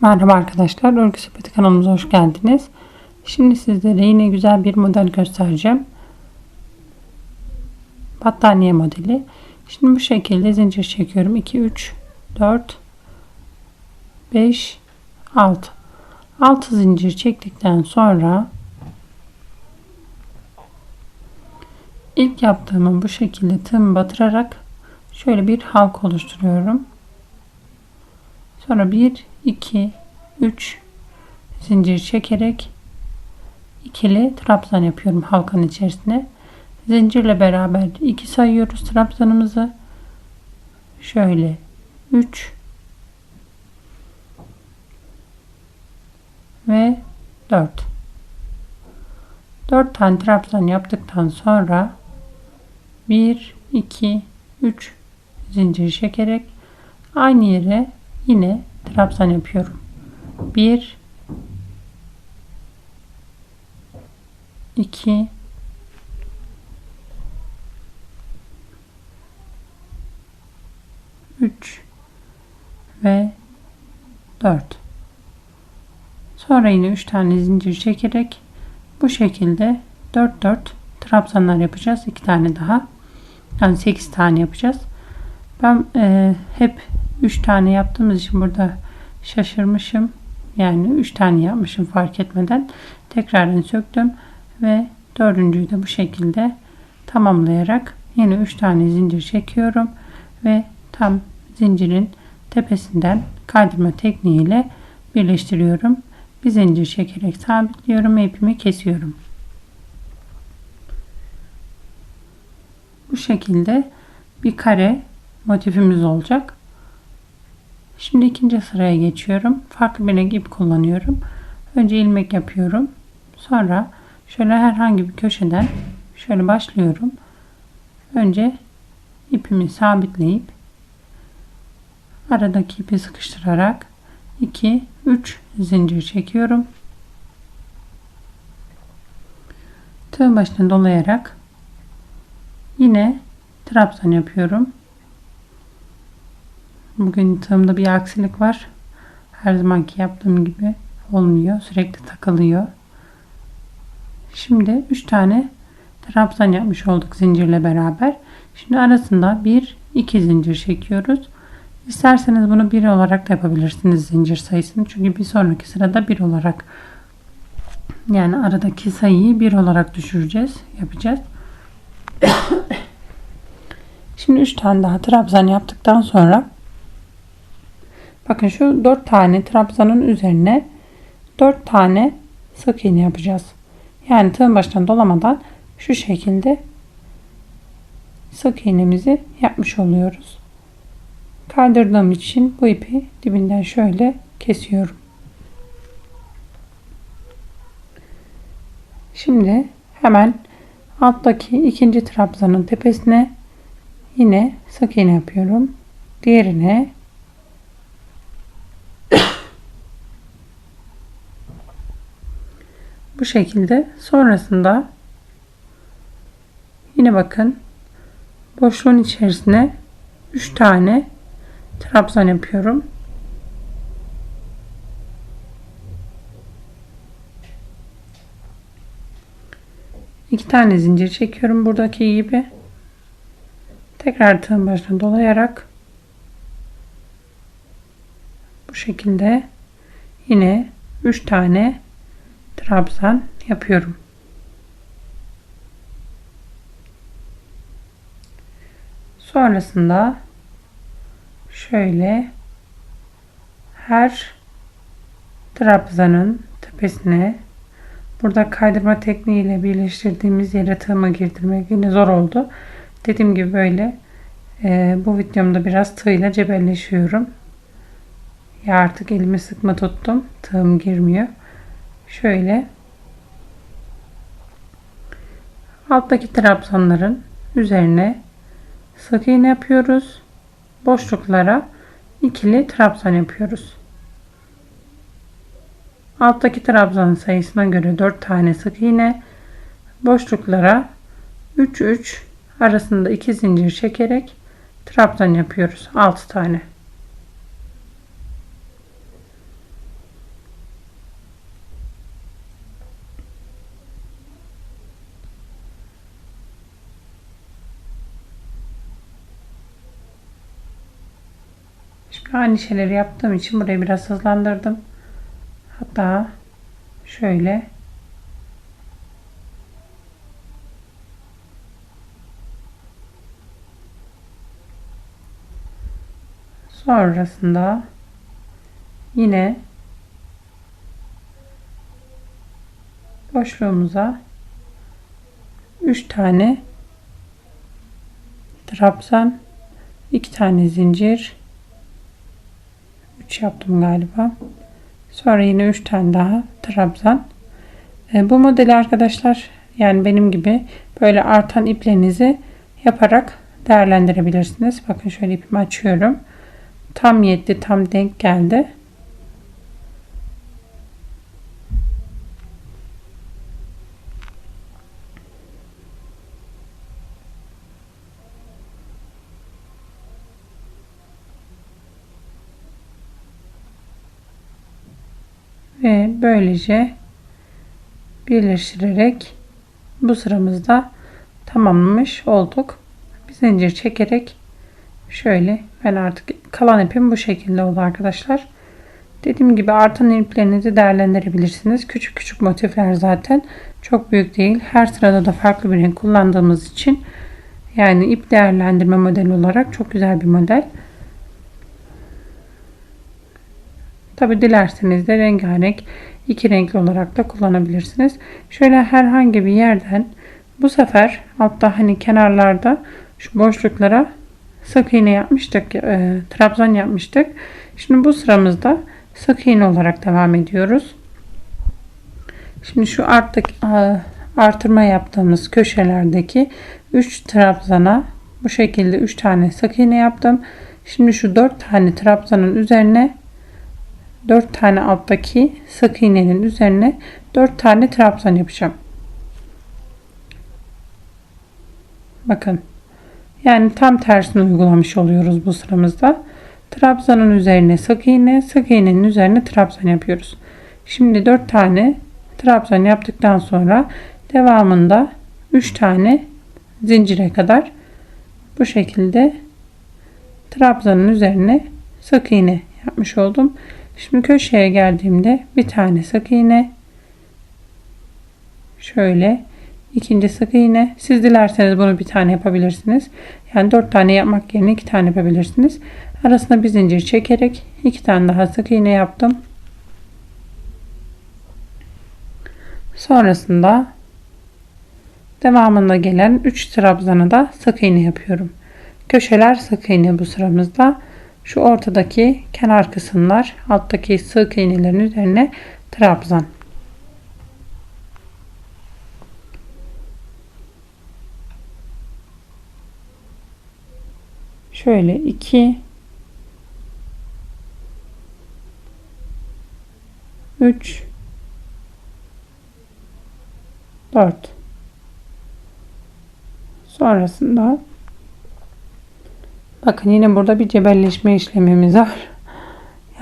Merhaba arkadaşlar, Örgü Sepeti kanalımıza hoş geldiniz. Şimdi sizlere yine güzel bir model göstereceğim. Battaniye modeli. Şimdi bu şekilde zincir çekiyorum. 2, 3, 4, 5, 6. 6 zincir çektikten sonra ilk yaptığımı bu şekilde tığımı batırarak şöyle bir halk oluşturuyorum. Sonra 1, 2, 3 zincir çekerek ikili trabzan yapıyorum halkanın içerisine. Zincirle beraber 2 sayıyoruz trabzanımızı. Şöyle 3 ve 4. 4 tane trabzan yaptıktan sonra 1 2 3 zincir çekerek aynı yere yine trabzan yapıyorum. 1 2 3 ve 4 sonra yine 3 tane zincir çekerek bu şekilde 4 4 trabzanlar yapacağız. 2 tane daha. Yani 8 tane yapacağız. Ben e, hep 3 tane yaptığımız için burada şaşırmışım. Yani 3 tane yapmışım fark etmeden. Tekrardan söktüm ve dördüncüyü de bu şekilde tamamlayarak yine 3 tane zincir çekiyorum ve tam zincirin tepesinden kaydırma tekniğiyle birleştiriyorum. Bir zincir çekerek sabitliyorum ipimi kesiyorum. Bu şekilde bir kare motifimiz olacak. Şimdi ikinci sıraya geçiyorum. Farklı bir renk ip kullanıyorum. Önce ilmek yapıyorum. Sonra şöyle herhangi bir köşeden şöyle başlıyorum. Önce ipimi sabitleyip aradaki ipi sıkıştırarak 2 3 zincir çekiyorum. Tığ başına dolayarak yine trabzan yapıyorum. Bugün tığımda bir aksilik var. Her zamanki yaptığım gibi olmuyor. Sürekli takılıyor. Şimdi 3 tane trabzan yapmış olduk zincirle beraber. Şimdi arasında 1 2 zincir çekiyoruz. İsterseniz bunu 1 olarak da yapabilirsiniz zincir sayısını. Çünkü bir sonraki sırada 1 olarak yani aradaki sayıyı 1 olarak düşüreceğiz. Yapacağız. Şimdi 3 tane daha trabzan yaptıktan sonra Bakın şu 4 tane trabzanın üzerine 4 tane sık iğne yapacağız. Yani tığın başından dolamadan şu şekilde sık iğnemizi yapmış oluyoruz. Kaydırdığım için bu ipi dibinden şöyle kesiyorum. Şimdi hemen alttaki ikinci trabzanın tepesine yine sık iğne yapıyorum. Diğerine şekilde. Sonrasında yine bakın boşluğun içerisine 3 tane trabzan yapıyorum. İki tane zincir çekiyorum buradaki gibi. Tekrar tığın başına dolayarak bu şekilde yine 3 tane trabzan yapıyorum. Sonrasında şöyle her trabzanın tepesine burada kaydırma tekniğiyle birleştirdiğimiz yere tığımı girdirmek yine zor oldu. Dediğim gibi böyle e, bu videomda biraz tığ cebelleşiyorum. Ya artık elimi sıkma tuttum. Tığım girmiyor şöyle alttaki trabzanların üzerine sık iğne yapıyoruz. Boşluklara ikili trabzan yapıyoruz. Alttaki trabzan sayısına göre 4 tane sık iğne boşluklara 3 3 arasında 2 zincir çekerek trabzan yapıyoruz. 6 tane. Aynı şeyleri yaptığım için burayı biraz hızlandırdım. Hatta şöyle sonrasında yine boşluğumuza 3 tane trabzan 2 tane zincir 3 yaptım galiba. Sonra yine 3 tane daha trabzan e, bu modeli arkadaşlar yani benim gibi böyle artan iplerinizi yaparak değerlendirebilirsiniz. Bakın şöyle ipimi açıyorum. Tam yetti tam denk geldi ve böylece birleştirerek bu sıramızda tamamlamış olduk. Bir zincir çekerek şöyle ben artık kalan ipim bu şekilde oldu arkadaşlar. Dediğim gibi artan iplerinizi değerlendirebilirsiniz. Küçük küçük motifler zaten çok büyük değil. Her sırada da farklı bir renk kullandığımız için yani ip değerlendirme modeli olarak çok güzel bir model. Tabi dilerseniz de rengarenk iki renkli olarak da kullanabilirsiniz. Şöyle herhangi bir yerden bu sefer altta hani kenarlarda şu boşluklara sık iğne yapmıştık. E, trabzan yapmıştık. Şimdi bu sıramızda sık iğne olarak devam ediyoruz. Şimdi şu artık artırma yaptığımız köşelerdeki 3 trabzana bu şekilde 3 tane sık iğne yaptım. Şimdi şu 4 tane trabzanın üzerine 4 tane alttaki sık iğnenin üzerine 4 tane trabzan yapacağım. Bakın. Yani tam tersini uygulamış oluyoruz bu sıramızda. Trabzanın üzerine sık iğne, sık iğnenin üzerine trabzan yapıyoruz. Şimdi 4 tane trabzan yaptıktan sonra devamında 3 tane zincire kadar bu şekilde trabzanın üzerine sık iğne yapmış oldum. Şimdi köşeye geldiğimde bir tane sık iğne. Şöyle. İkinci sık iğne. Siz dilerseniz bunu bir tane yapabilirsiniz. Yani dört tane yapmak yerine iki tane yapabilirsiniz. Arasına bir zincir çekerek iki tane daha sık iğne yaptım. Sonrasında devamında gelen 3 trabzanı da sık iğne yapıyorum. Köşeler sık iğne bu sıramızda şu ortadaki kenar kısımlar alttaki sık iğnelerin üzerine trabzan. Şöyle 2 3 4 sonrasında Bakın yine burada bir cebelleşme işlemimiz var.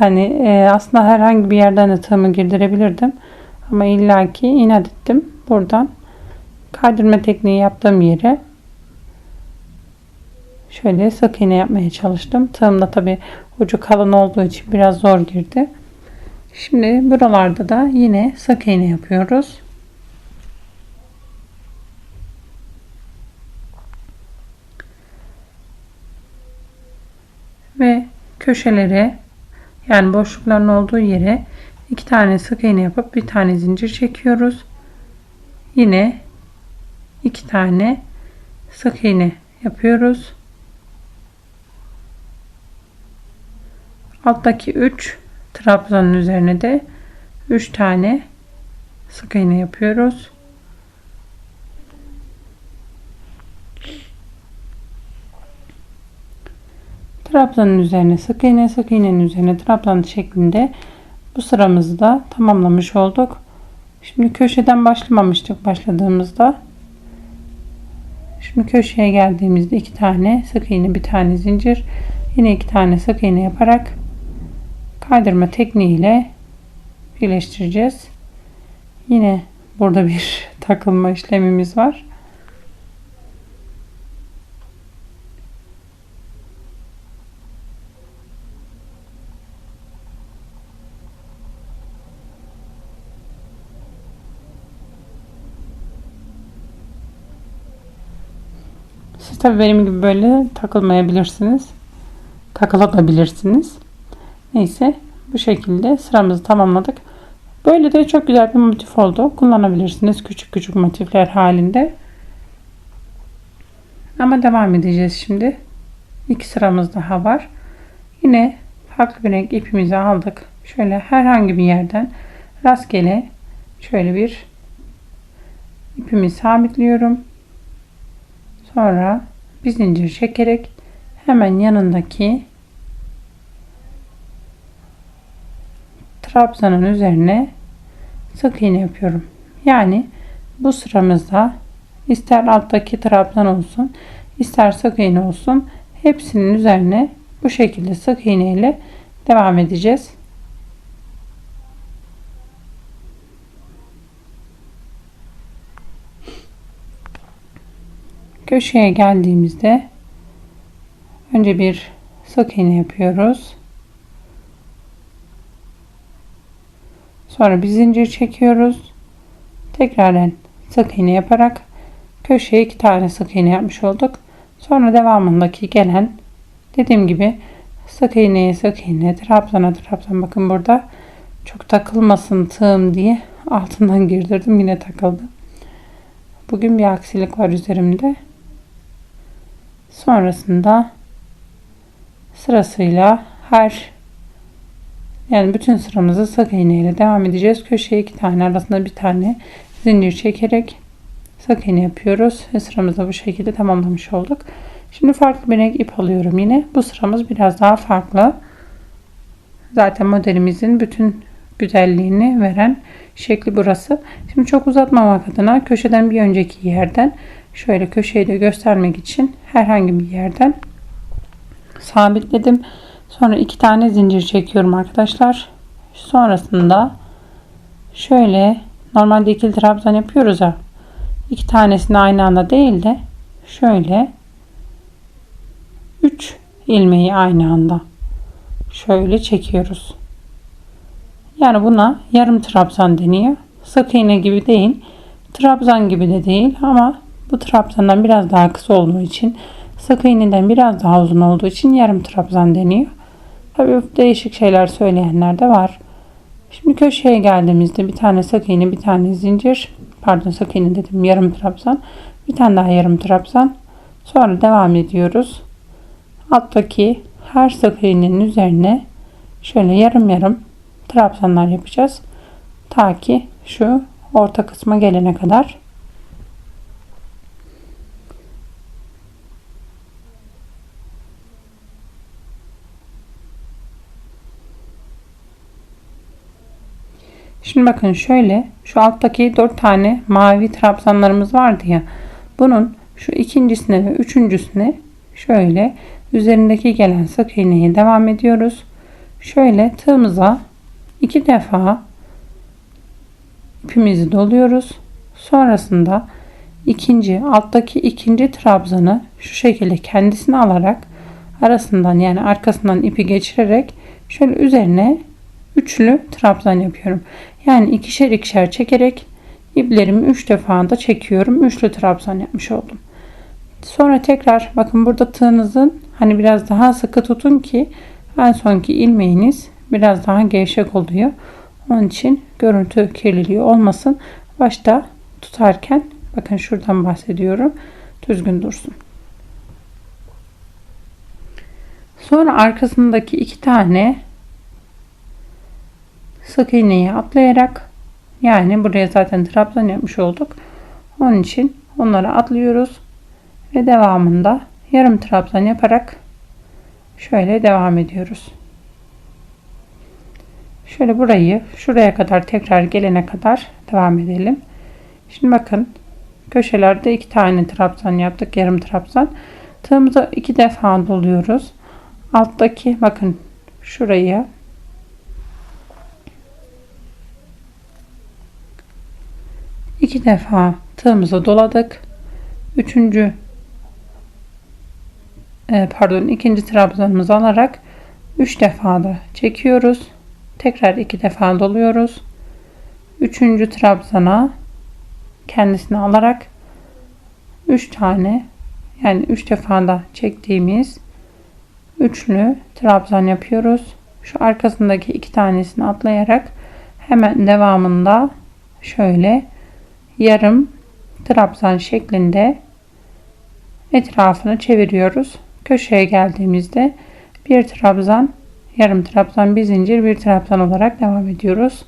Yani e, aslında herhangi bir yerden de tığımı girdirebilirdim. Ama illaki inat ettim. Buradan kaydırma tekniği yaptığım yere şöyle sık iğne yapmaya çalıştım. Tığım da tabi ucu kalın olduğu için biraz zor girdi. Şimdi buralarda da yine sık iğne yapıyoruz. Ve köşelere yani boşlukların olduğu yere iki tane sık iğne yapıp bir tane zincir çekiyoruz. Yine iki tane sık iğne yapıyoruz. Alttaki 3 trabzanın üzerine de 3 tane sık iğne yapıyoruz. Trabzanın üzerine sık iğne, sık iğnenin üzerine trabzan şeklinde bu sıramızı da tamamlamış olduk. Şimdi köşeden başlamamıştık başladığımızda. Şimdi köşeye geldiğimizde iki tane sık iğne, bir tane zincir, yine iki tane sık iğne yaparak kaydırma tekniğiyle birleştireceğiz. Yine burada bir takılma işlemimiz var. Siz tabii benim gibi böyle takılmayabilirsiniz. Takılabilirsiniz. Neyse bu şekilde sıramızı tamamladık. Böyle de çok güzel bir motif oldu. Kullanabilirsiniz küçük küçük motifler halinde. Ama devam edeceğiz şimdi. İki sıramız daha var. Yine farklı bir renk ipimizi aldık. Şöyle herhangi bir yerden rastgele şöyle bir ipimi sabitliyorum. Sonra bir zincir çekerek hemen yanındaki trabzanın üzerine sık iğne yapıyorum. Yani bu sıramızda ister alttaki trabzan olsun ister sık iğne olsun hepsinin üzerine bu şekilde sık iğne ile devam edeceğiz. Köşeye geldiğimizde önce bir sık iğne yapıyoruz. Sonra bir zincir çekiyoruz. Tekrardan sık iğne yaparak köşeye iki tane sık iğne yapmış olduk. Sonra devamındaki gelen dediğim gibi sık iğneye sık iğne trabzana trabzan bakın burada çok takılmasın tığım diye altından girdirdim yine takıldı. Bugün bir aksilik var üzerimde. Sonrasında sırasıyla her yani bütün sıramızı sık iğne ile devam edeceğiz. Köşeye iki tane arasında bir tane zincir çekerek sık iğne yapıyoruz ve sıramızı bu şekilde tamamlamış olduk. Şimdi farklı bir renk ip alıyorum yine. Bu sıramız biraz daha farklı. Zaten modelimizin bütün güzelliğini veren şekli burası. Şimdi çok uzatmamak adına köşeden bir önceki yerden şöyle köşeyi de göstermek için herhangi bir yerden sabitledim. Sonra iki tane zincir çekiyorum arkadaşlar. Sonrasında şöyle normalde ikili trabzan yapıyoruz ya. iki tanesini aynı anda değil de şöyle 3 ilmeği aynı anda şöyle çekiyoruz. Yani buna yarım trabzan deniyor. Sık iğne gibi değil. Trabzan gibi de değil ama bu trabzandan biraz daha kısa olduğu için sık iğneden biraz daha uzun olduğu için yarım trabzan deniyor. Tabii değişik şeyler söyleyenler de var. Şimdi köşeye geldiğimizde bir tane sık iğne, bir tane zincir, pardon sık iğne dedim yarım trabzan, bir tane daha yarım trabzan. Sonra devam ediyoruz. Alttaki her sık iğnenin üzerine şöyle yarım yarım trabzanlar yapacağız. Ta ki şu orta kısma gelene kadar. Şimdi bakın şöyle şu alttaki 4 tane mavi trabzanlarımız vardı ya. Bunun şu ikincisine ve üçüncüsüne şöyle üzerindeki gelen sık iğneye devam ediyoruz. Şöyle tığımıza iki defa ipimizi doluyoruz. Sonrasında ikinci alttaki ikinci trabzanı şu şekilde kendisini alarak arasından yani arkasından ipi geçirerek şöyle üzerine üçlü trabzan yapıyorum. Yani ikişer ikişer çekerek iplerimi 3 defa da çekiyorum. Üçlü trabzan yapmış oldum. Sonra tekrar bakın burada tığınızın hani biraz daha sıkı tutun ki en sonki ilmeğiniz biraz daha gevşek oluyor. Onun için görüntü kirliliği olmasın. Başta tutarken bakın şuradan bahsediyorum. Düzgün dursun. Sonra arkasındaki iki tane sık iğneyi atlayarak yani buraya zaten trabzan yapmış olduk. Onun için onları atlıyoruz ve devamında yarım trabzan yaparak şöyle devam ediyoruz. Şöyle burayı şuraya kadar tekrar gelene kadar devam edelim. Şimdi bakın köşelerde iki tane trabzan yaptık. Yarım trabzan. Tığımızı iki defa doluyoruz. Alttaki bakın şurayı iki defa tığımızı doladık. Üçüncü e, pardon ikinci trabzanımızı alarak üç defa da çekiyoruz. Tekrar iki defa doluyoruz. Üçüncü trabzana kendisini alarak üç tane Yani 3 defada çektiğimiz üçlü trabzan yapıyoruz. Şu arkasındaki iki tanesini atlayarak hemen devamında şöyle yarım trabzan şeklinde etrafını çeviriyoruz. Köşeye geldiğimizde bir trabzan, yarım trabzan, bir zincir, bir trabzan olarak devam ediyoruz.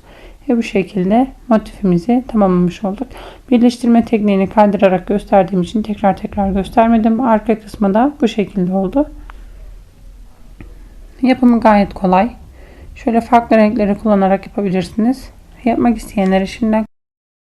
Ve bu şekilde motifimizi tamamlamış olduk. Birleştirme tekniğini kaydırarak gösterdiğim için tekrar tekrar göstermedim. Arka kısmı da bu şekilde oldu. Yapımı gayet kolay. Şöyle farklı renkleri kullanarak yapabilirsiniz. Yapmak isteyenlere şimdiden